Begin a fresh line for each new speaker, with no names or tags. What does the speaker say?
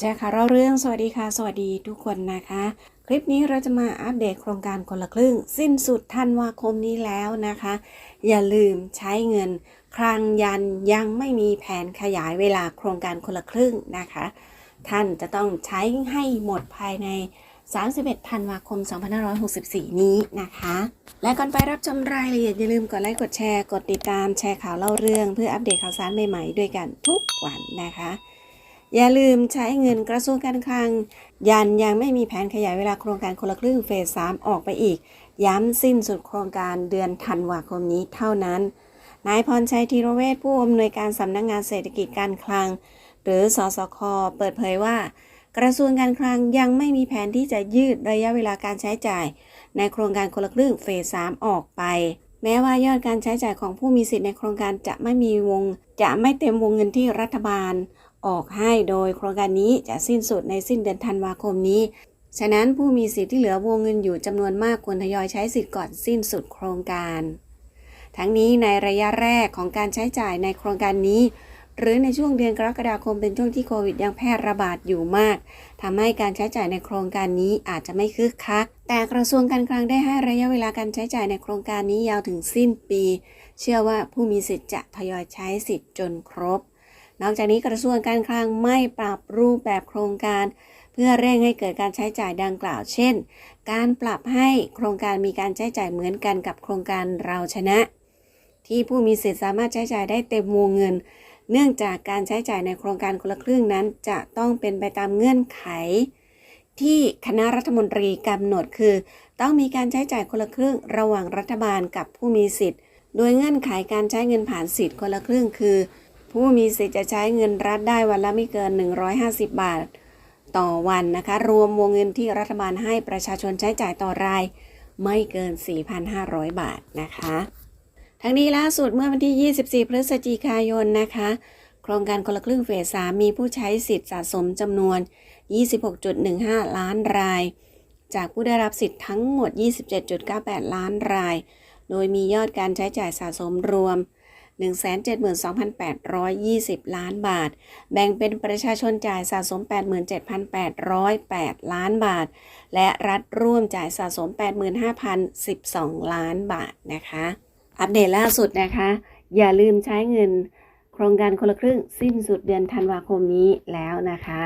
แชร์ข่าวเราเรื่องสวัสดีค่ะ สวัสดีทุกคนนะคะ คลิปนี้เราจะมาอัปเดตโครงการคนละครึ่ง สิ้นสุดธันวาคมนี้แล้วนะคะ อย่าลืมใช้เงินคลังยันยังไม่มีแผนขยายเวลาโครงการคนละครึ่งนะคะ ท่านจะต้องใช้ให้หมดภายใน 31 ธันวาคม 2564 นี้นะคะ และก่อนไปรับชมรายละเอียดอย่าลืมกดไลค์กดแชร์กดติดตามแชร์ข่าวเล่าเรื่อง เพื่ออัปเดตข่าวสารใหม่ๆด้วยกันทุกวันนะคะ อย่าลืมใช้เงินกระทรวงการคลัง ยันยังไม่มีแผนขยายเวลาโครงการคนละครึ่งเฟส 3 ออกไปอีก ย้ำสิ้นสุดโครงการเดือนธันวาคมนี้เท่านั้น นายพรชัยธีรเวชผู้อำนวยการสำนักงงานเศรษฐกิจการคลัง หรือสสค เปิดเผยว่า กระทรวงการคลังยังไม่มีแผนที่จะยืดระยะเวลาการใช้จ่าย ในโครงการคนละครึ่งเฟส 3 ออกไปแม้ว่ายอดการใช้จ่ายของผู้มีสิทธิ์ในโครงการจะไม่มีวง จะไม่เต็มวงเงินที่รัฐบาล ออกให้โดยโครงการนี้จะสิ้นสุดในสิ้นเดือนธันวาคมนี้ ฉะนั้นผู้มีสิทธิ์ที่เหลือวงเงินอยู่จำนวนมากควรทยอยใช้สิทธิ์ก่อนสิ้นสุดโครงการ ทั้งนี้ในระยะแรกของการใช้จ่ายในโครงการนี้ หรือในช่วงเดือนกรกฎาคมเป็นช่วงที่โควิดยังแพร่ระบาดอยู่มากทำให้การใช้จ่ายในโครงการนี้อาจจะไม่คึกคัก แต่กระทรวงการคลังได้ให้ระยะเวลาการใช้จ่ายในโครงการนี้ยาวถึงสิ้นปี เชื่อว่าผู้มีสิทธิ์จะทยอยใช้สิทธิ์จนครบ นอกจากนี้กระทรวงการคลังไม่ปรับรูปแบบโครงการ เพื่อเร่งให้เกิดการใช้จ่ายดังกล่าว เช่น การปรับให้โครงการมีการใช้จ่ายเหมือนกันกับโครงการเราชนะ ที่ผู้มีสิทธิ์สามารถใช้จ่ายได้เต็มวงเงิน เนื่องจากการใช้จ่ายในโครงการคนละครึ่งนั้น จะต้องเป็นไปตามเงื่อนไข ที่คณะรัฐมนตรีกำหนดคือ ต้องมีการใช้จ่ายคนละครึ่งระหว่างรัฐบาลกับผู้มีสิทธิ์ โดยเงื่อนไขการใช้เงินผ่านสิทธิ์คนละครึ่งคือ ผู้มีสิทธิ์จะใช้เงินรัฐได้วันละไม่เกิน 150 บาท ต่อวันนะคะ รวมวงเงินที่รัฐบาลให้ประชาชนใช้จ่ายต่อราย ไม่เกิน 4,500 บาทนะคะ ทั้งนี้ล่าสุดเมื่อวันที่ 24 พฤศจิกายนนะคะโครงการคนละครึ่งเฟส3มีผู้ใช้สิทธิ์สะสมจำนวน 26.15 ล้านราย จากผู้ได้รับสิทธิ์ทั้งหมด 27.98 ล้านราย โดยมียอดการใช้จ่ายสะสมรวม 172,820 ล้านบาท แบ่งเป็นประชาชนจ่ายสะสม 87,808 ล้านบาท และรัฐร่วมจ่ายสะสม 85,012 ล้านบาทนะคะ อัปเดตล่าสุดนะคะ อย่าลืมใช้เงิน โครงการคนละครึ่งสิ้นสุดเดือนธันวาคมนี้แล้วนะคะ